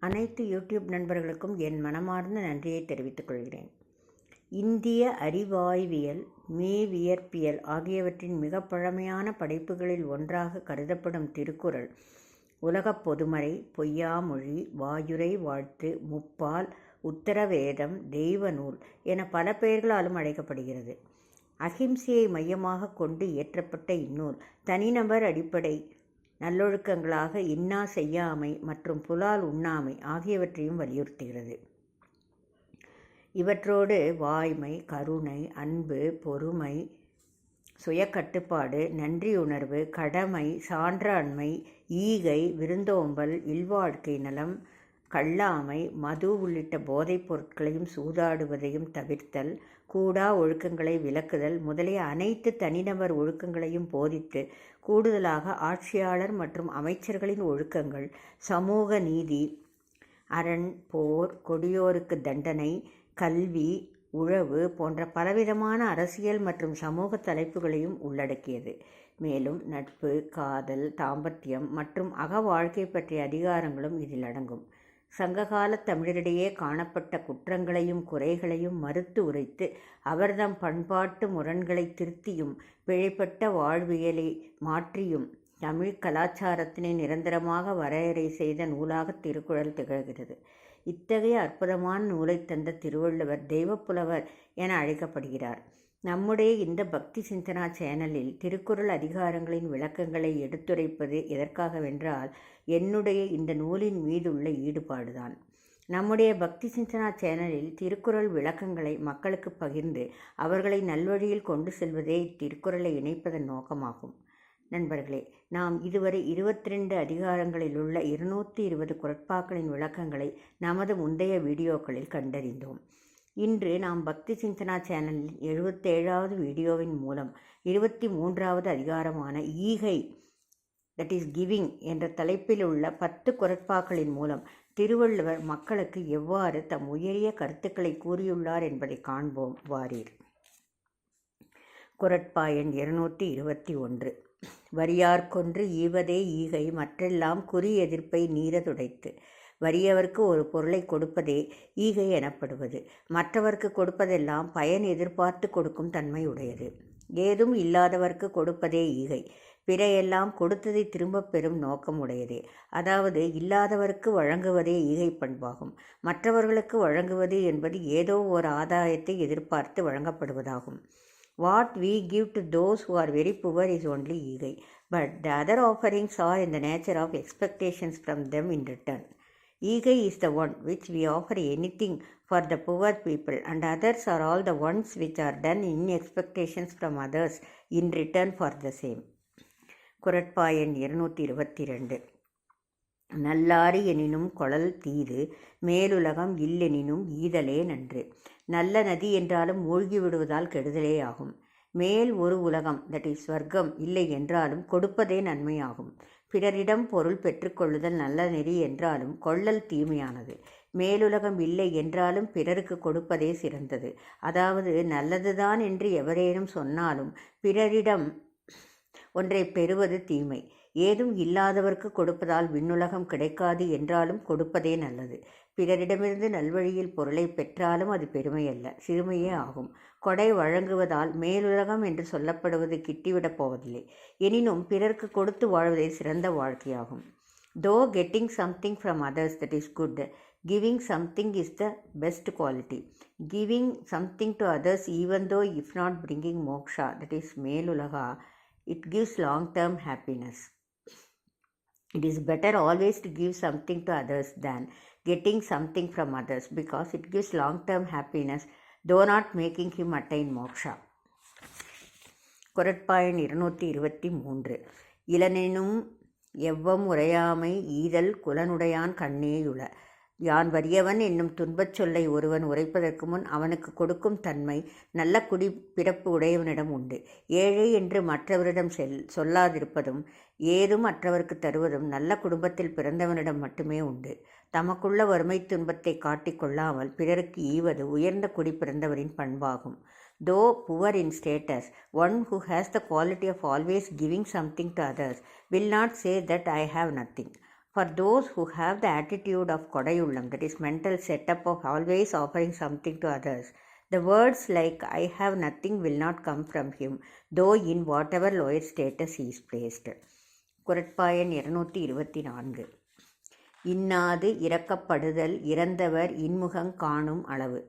அனைத்து யூடியூப் நண்பர்களுக்கும் என் மனமார்ந்த நன்றியை தெரிவித்துக் கொள்கிறேன். இந்திய அறிவாய்வியல் மேவியற்பியல் ஆகியவற்றின் மிக பழமையான படைப்புகளில் ஒன்றாக கருதப்படும் திருக்குறள் உலகப் பொதுமறை பொய்யாமொழி வாயுரை வாழ்த்து முப்பால் உத்தரவேதம் தெய்வ நூல் என பல பெயர்களாலும் அழைக்கப்படுகிறது. அகிம்சையை மையமாக கொண்டு இயற்றப்பட்ட இந்நூல் தனிநபர் அடிப்படை நல்லொழுக்கங்களாக இன்னா செய்யாமை மற்றும் புலால் உண்ணாமை ஆகியவற்றையும் வலியுறுத்துகிறது. இவற்றோடு வாய்மை கருணை அன்பு பொறுமை சுயக்கட்டுப்பாடு நன்றியுணர்வு கடமை சான்றாண்மை ஈகை விருந்தோம்பல் இல்வாழ்க்கை நலம் கல்லாமை மது உள்ளிட்ட போதைப் பொருட்களையும் சூதாடுவதையும் தவிர்த்தல் கூடா ஒழுக்கங்களை விலக்குதல் முதலிய அனைத்து தனிநபர் ஒழுக்கங்களையும் போதித்து கூடுதலாக ஆட்சியாளர் மற்றும் அமைச்சர்களின் ஒழுக்கங்கள் சமூக நீதி அரண் போர் கொடியோருக்கு தண்டனை கல்வி உழவு போன்ற பலவிதமான அரசியல் மற்றும் சமூக தலைப்புகளையும் உள்ளடக்கியது. மேலும் நட்பு காதல் தாம்பத்தியம் மற்றும் அக வாழ்க்கை பற்றிய அதிகாரங்களும் இதில் அடங்கும். சங்ககால தமிழரிடையே காணப்பட்ட குற்றங்களையும் குறைகளையும் மறுத்து உரைத்து அவர்தம் பண்பாட்டு முரண்களை திருத்தியும் பிழைப்பட்ட வாழ்வியலை மாற்றியும் தமிழ் கலாச்சாரத்தினை நிரந்தரமாக வரையறை செய்த நூலாக திருக்குறள் திகழ்கிறது. இத்தகைய அற்புதமான நூலை தந்த திருவள்ளுவர் தெய்வப்புலவர் என அழைக்கப்படுகிறார். நம்முடைய இந்த பக்தி சிந்தனா சேனலில் திருக்குறள் அதிகாரங்களின் விளக்கங்களை எடுத்துரைப்பது எதற்காகவென்றால் என்னுடைய இந்த நூலின் மீதுள்ள ஈடுபாடுதான். நம்முடைய பக்தி சிந்தனா சேனலில் திருக்குறள் விளக்கங்களை மக்களுக்கு பகிர்ந்து அவர்களை நல்வழியில் கொண்டு செல்வதே இத்திருக்குறளை இணைப்பதன் நோக்கமாகும். நண்பர்களே நாம் இதுவரை இருபத்தி ரெண்டு அதிகாரங்களில் உள்ள இருநூற்றி இருபது குரட்பாக்களின் விளக்கங்களை நமது முந்தைய வீடியோக்களில் கண்டறிந்தோம். இன்று நாம் பக்தி சிந்தனா சேனலில் எழுபத்தேழாவது வீடியோவின் மூலம் இருபத்தி மூன்றாவது அதிகாரமான ஈகை தட் இஸ் கிவிங் என்ற தலைப்பில் உள்ள பத்து குரட்பாக்களின் மூலம் திருவள்ளுவர் மக்களுக்கு எவ்வாறு தம் உயரிய கருத்துக்களை கூறியுள்ளார் என்பதை காண்போம். வாரீர். குரட்பா எண் இருநூற்றி இருபத்தி ஒன்று. வரியார்கொன்று ஈவதே ஈகை மற்றெல்லாம் குறி எதிர்ப்பை நீரதுடைத்து. வறியவர்க்கு ஒரு பொருளை கொடுப்பதே ஈகை எனப்படுவது. மற்றவர்க்கு கொடுப்பதெல்லாம் பயன் எதிர்பார்த்து கொடுக்கும் தன்மை உடையது ஏதும் இல்லாதவர்க்கு கொடுப்பதே ஈகை. பிறையெல்லாம் கொடுத்ததை திரும்பப் பெறும் நோக்கம் உடையதே அதாவது இல்லாதவர்க்கு வழங்குவதே ஈகை பண்பாகும். மற்றவர்களுக்கு வழங்குவது என்பது ஏதோ ஒரு ஆதாயத்தை எதிர்பார்த்து வழங்கப்படுவதாகும். What we give to those who are very poor is only ஈகை. But the other offerings are in the nature of expectations from them in return ஈகை is the one which we offer anything for the poor people and others are all the ones which are done in expectations from others in return for the same குரட்பா எண் இருநூற்றி இருபத்தி ரெண்டு நல்லாறு எனினும் குழல் தீது மேலுலகம் இல்லெனினும் ஈதலே நன்று நல்ல நதி என்றாலும் மூழ்கி விடுவதால் கெடுதலே ஆகும் மேல் ஒரு உலகம் தட் இஸ் ஸ்வர்க்கம் இல்லை என்றாலும் கொடுப்பதே நன்மையாகும் பிறரிடம் பொருள் பெற்றுக்கொள்ளுதல் நல்ல நெறி என்றாலும் கொள்ளல் தீமையானது. மேலுலகம் இல்லை என்றாலும் பிறருக்கு கொடுப்பதே சிறந்தது. அதாவது நல்லதுதான் என்று எவரேனும் சொன்னாலும் பிறரிடம் ஒன்றை பெறுவது தீமை. ஏதும் இல்லாதவர்க்கு கொடுப்பதால் விண்ணுலகம் கிடைக்காது என்றாலும் கொடுப்பதே நல்லது. பிறரிடமிருந்து நல்வழியில் பொருளை பெற்றாலும் அது பெருமையல்ல சிறுமையே ஆகும். கொடை வழங்குவதால் மேலுலகம் என்று சொல்லப்படுவது கிட்டிவிடப் போவதில்லை. எனினும் பிறர்க்கு கொடுத்து வாழ்வதே சிறந்த வாழ்க்கையாகும். Though getting something from others that is good giving something is the best quality giving something to others even though if not bringing moksha that is மேலுலகா it gives long term happiness It is better always to give something to others than getting something from others because it gives long term happiness, though not making him attain moksha. குரட்பாயன் இருநூற்றி இருபத்தி மூன்று இளனெனும் எவ்வம் உரையாமை ஈதல் குலனுடையான் கண்ணேயுள யான் வறியவன் என்னும் துன்பச் சொல்லை ஒருவன் உரைப்பதற்கு முன் அவனுக்கு கொடுக்கும் தன்மை நல்ல குடி பிறப்பு உடையவனிடம் உண்டு. ஏழை என்று மற்றவரிடம் செல் சொல்லாதிருப்பதும் ஏதும் மற்றவருக்கு தருவதும் நல்ல குடும்பத்தில் பிறந்தவனிடம் மட்டுமே உண்டு. தமக்குள்ள வறுமை துன்பத்தை காட்டிக் கொள்ளாமல் பிறருக்கு ஈவது உயர்ந்த குடி பிறந்தவரின் பண்பாகும். Though poor in status one who has the quality of always giving something to others will not say that I have nothing for those who have the attitude of கொடையுள்ளம் that is mental setup of always offering something to others the words like I have nothing will not come from him though in whatever lower status is placed குரட்பாயன் இருநூற்றி இருபத்தி நான்கு இன்னாது இறக்கப்படுதல் இறந்தவர் இன்முகம் காணும் அளவு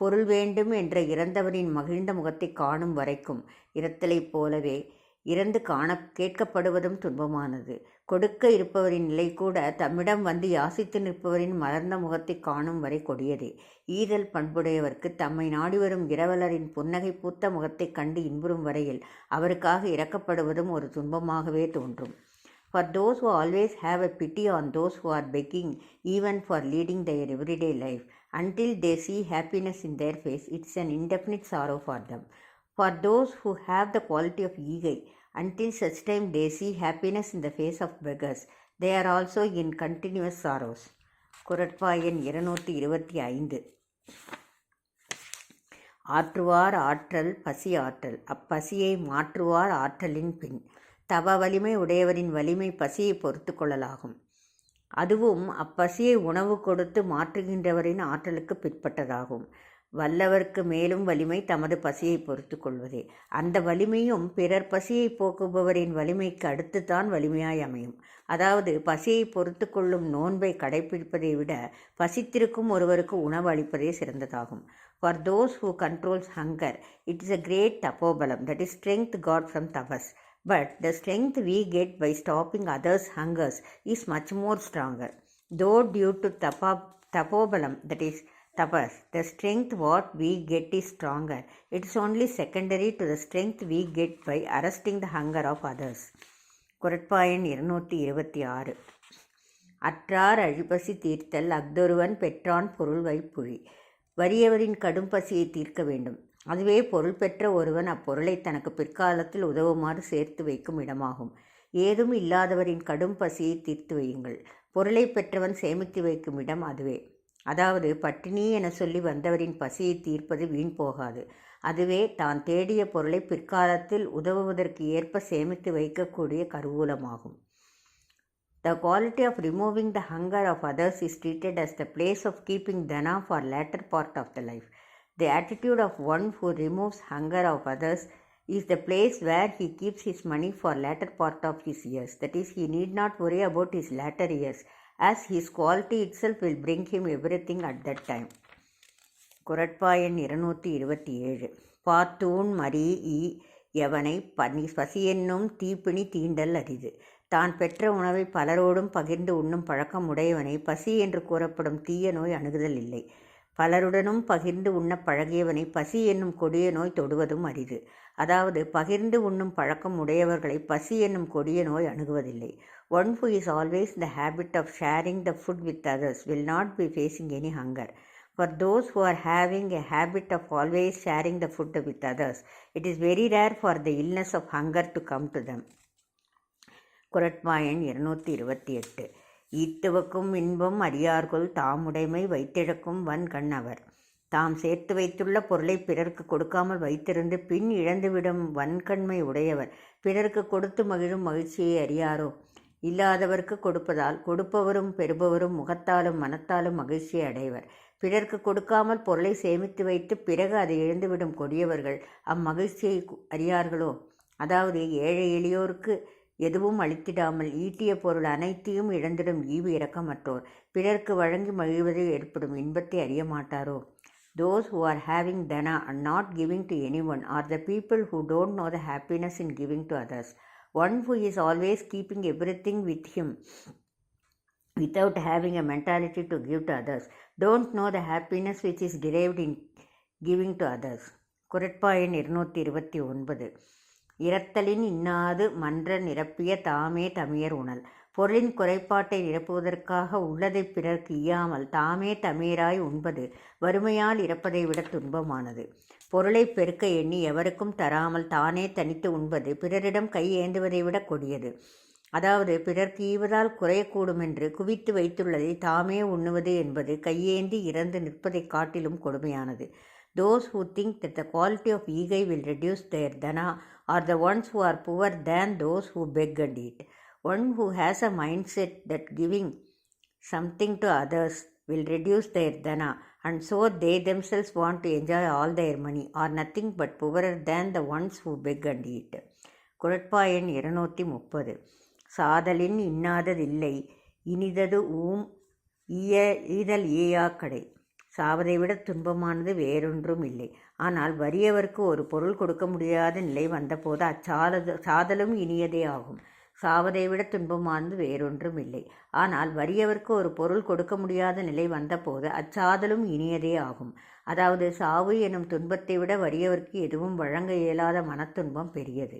பொருள் வேண்டும் என்ற இறந்தவரின் மகிழ்ந்த முகத்தை காணும் வரைக்கும் இரத்தலைப் போலவே இறந்து காண கேட்கப்படுவதும் துன்பமானது கொடுக்க இருப்பவரின் நிலை கூட தம்மிடம் வந்து யாசித்து நிற்பவரின் மலர்ந்த முகத்தை காணும் வரை கொடியதே ஈதல் பண்புடையவர்க்கு தம்மை நாடி வரும் இரவலரின் புன்னகை பூத்த முகத்தைக் கண்டு இன்புறும் வரையில் அவருக்காக இறக்கப்படுவதும் ஒரு துன்பமாகவே தோன்றும் for those who always have a pity on those who are begging even for leading their everyday life until they see happiness in their face it's an indefinite sorrow for them for those who have the quality of eager until such time they see happiness in the face of beggars. They are also in continuous sorrows. குரட்பாயன் இருநூற்றி இருபத்தி ஐந்து ஆற்றுவார் ஆற்றல் பசி ஆற்றல் அப்பசியை மாற்றுவார் ஆற்றலின் பின் தவ வலிமை உடையவரின் வலிமை பசியை பொறுத்து கொள்ளலாகும் அதுவும் அப்பசியை உணவு கொடுத்து மாற்றுகின்றவரின் ஆற்றலுக்கு பிற்பட்டதாகும் வல்லவர்க்கு மேலும் வலிமை தமது பசியை பொறுத்து கொள்வதே. அந்த வலிமையும் பிறர் பசியை போக்குபவரின் வலிமைக்கு அடுத்துத்தான் வலிமையாய் அமையும். அதாவது பசியை பொறுத்து கொள்ளும் நோன்பை கடைபிடிப்பதை விட பசித்திருக்கும் ஒருவருக்கு உணவு அளிப்பதே சிறந்ததாகும். For those who controls hunger it is a great தப்போபலம். That is strength got from tapas but the strength we get by stopping others hungers is much more stronger though due to Thapa தபோபலம் that is tapas, the strength what we get is stronger. It is only secondary to the strength we get by arresting the hunger of others. குரட்பாயன் இருநூற்றி இருபத்தி ஆறு அற்றார் அழிப்பசி தீர்த்தல் அஃதொருவன் பெற்றான் பொருள் வைப்புழி. வறியவரின் கடும் பசியை தீர்க்க வேண்டும். அதுவே பொருள் பெற்ற ஒருவன் அப்பொருளை தனக்கு பிற்காலத்தில் உதவுமாறு சேர்த்து வைக்கும் இடமாகும். ஏதும் இல்லாதவரின் கடும் பசியை தீர்த்து வையுங்கள். பொருளை பெற்றவன் சேமித்து வைக்கும் இடம் அதுவே. அதாவது பட்டினி என சொல்லி வந்தவரின் பசியை தீர்ப்பது வீண் போகாது அதுவே தான் தேடிய பொருளை பிற்காலத்தில் உதவுவதற்கு ஏற்ப சேமித்து வைக்கக்கூடிய கருவூலமாகும் the quality of removing the hunger of others is treated as the place of keeping Dhana for later part of the life the attitude of one who removes hunger of others is the place where he keeps his money for later part of his years. That is he need not worry about his latter years as his quality itself will bring him everything at that time. குரட்பாயன் இருநூற்றி இருபத்தி ஏழு. பாத்தூன் மரி ஈ எவனை பனி பசியென்னும் தீப்பிணி தீண்டல் அரிது. தான் பெற்ற உணவை பலரோடும் பகிர்ந்து உண்ணும் பழக்கம் உடையவனை பசி என்று கூறப்படும் தீய நோய் அணுகுதல் இல்லை. பலருடனும் பகிர்ந்து உண்ண பழகியவனை பசி என்னும் கொடிய நோய் தொடுவதும் அரிது. அதாவது பகிர்ந்து உண்ணும் பழக்கம் உடையவர்களை பசி என்னும் கொடிய நோய் அணுகுவதில்லை one who is always the habit of sharing the food with others will not be facing any hunger for those who are having a habit of always sharing the food with others it is very rare for the illness of hunger to come to them குரட்மா எண் இருநூற்றி இருபத்தி எட்டு ஈத்துவக்கும் இன்பம் அறியார்கொள் தாமுடைமை வைத்திழக்கும் வன் கண் அவர் தாம் சேர்த்து வைத்துள்ள பொருளை பிறர்க்கு கொடுக்காமல் வைத்திருந்து பின் இழந்துவிடும் வன்கண்மை உடையவர். பிறர்க்கு கொடுத்து மகிழும் மகிழ்ச்சியை அறியாரோ? இல்லாதவர்க்கு கொடுப்பதால் கொடுப்பவரும் பெறுபவரும் முகத்தாலும் மனத்தாலும் மகிழ்ச்சியை அடைவர். பிறர்க்கு கொடுக்காமல் பொருளை சேமித்து வைத்து பிறகு அதை இழந்துவிடும் கொடியவர்கள் அம்மகிழ்ச்சியை அறியார்களோ? அதாவது ஏழை எளியோருக்கு எதுவும் அளித்திடாமல் ஈட்டிய பொருள் அனைத்தையும் இழந்திடும் ஈவு இரக்கமற்றோர். பிறர்க்கு வழங்கி மகிழ்வதில் ஏற்படும் இன்பத்தை அறிய மாட்டாரோ Those who are having dana and not giving to anyone are the people who don't know the happiness in giving to others. One who is always keeping everything with him without having a mentality to give to others don't know the happiness which is derived in giving to others. குரட்பாயன் இருநூற்றி இருபத்தி ஒன்பது இரத்தலின் இன்னாது மன்ற நிரப்பிய தாமே தமியர் உணல் பொருளின் குறைபாட்டை நிரப்புவதற்காக உள்ளதை பிறர்க்கு இயாமல் தாமே தமீராய் உண்பது வறுமையால் இறப்பதை விட துன்பமானது. பொருளை பெருக்க எண்ணி எவருக்கும் தராமல் தானே தனித்து உண்பது பிறரிடம் கை ஏந்துவதை விட கொடியது. அதாவது பிறர்க்கு ஈவதால் குறையக்கூடும் என்று குவித்து வைத்துள்ளதை தாமே உண்ணுவது என்பது கையேந்தி இறந்து நிற்பதைக் காட்டிலும் கொடுமையானது. Those who think that the quality of ஈகை will reduce their Dhana are the ones who are poor than those who beg and eat one who has a mind set that giving something to others will reduce their dana and so they themselves want to enjoy all their money are nothing but poorer than the ones who beg and eat. குரட்பா எண் இருநூற்றி முப்பது. சாதலின் இன்னாததில்லை இனிதது ஊம் ஈய ஈதல் ஈயா கடை. சாவதை விட துன்பமானது வேறொன்றும் இல்லை. ஆனால் வறியவருக்கு ஒரு பொருள் கொடுக்க முடியாத நிலை வந்தபோது அச்சாலது சாதலும் இனியதே ஆகும். சாவதை விட துன்பமானது வேறொன்றும் இல்லை ஆனால் வறியவர்க்கு ஒரு பொருள் கொடுக்க முடியாத நிலை வந்தபோது அச்சாதலும் இனியதே ஆகும். அதாவது சாவு எனும் துன்பத்தை விட வறியவர்க்கு எதுவும் வழங்க இயலாத மனத்துன்பம் பெரியது.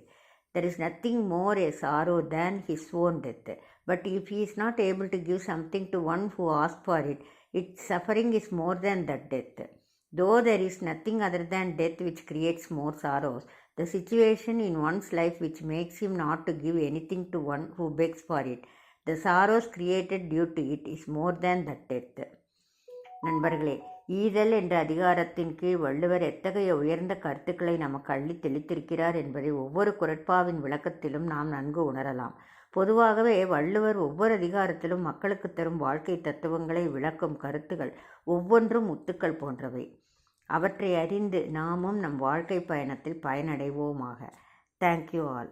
There is nothing more a sorrow than his own death but if he is not able to give something to one who ask for it it suffering is more than that death though there is nothing other than death which creates more sorrows the situation in one's life which makes him not to give anything to one who begs for it. The sorrows created due to it is more than that death. நண்பர்களே ஈதல் என்ற அதிகாரத்தின் கீழ் வள்ளுவர் எத்தகைய உயர்ந்த கருத்துக்களை நமக்கு அள்ளி தெளித்திருக்கிறார் என்பதை ஒவ்வொரு குரட்பாவின் விளக்கத்திலும் நாம் நன்கு உணரலாம் பொதுவாகவே வள்ளுவர் ஒவ்வொரு அதிகாரத்திலும் மக்களுக்கு தரும் வாழ்க்கை தத்துவங்களை விளக்கும் கருத்துகள் ஒவ்வொன்றும் முத்துக்கள் போன்றவை அவற்றை அறிந்து நாமும் நம் வாழ்க்கை பயணத்தில் பயனடைவோமாக. Thank you all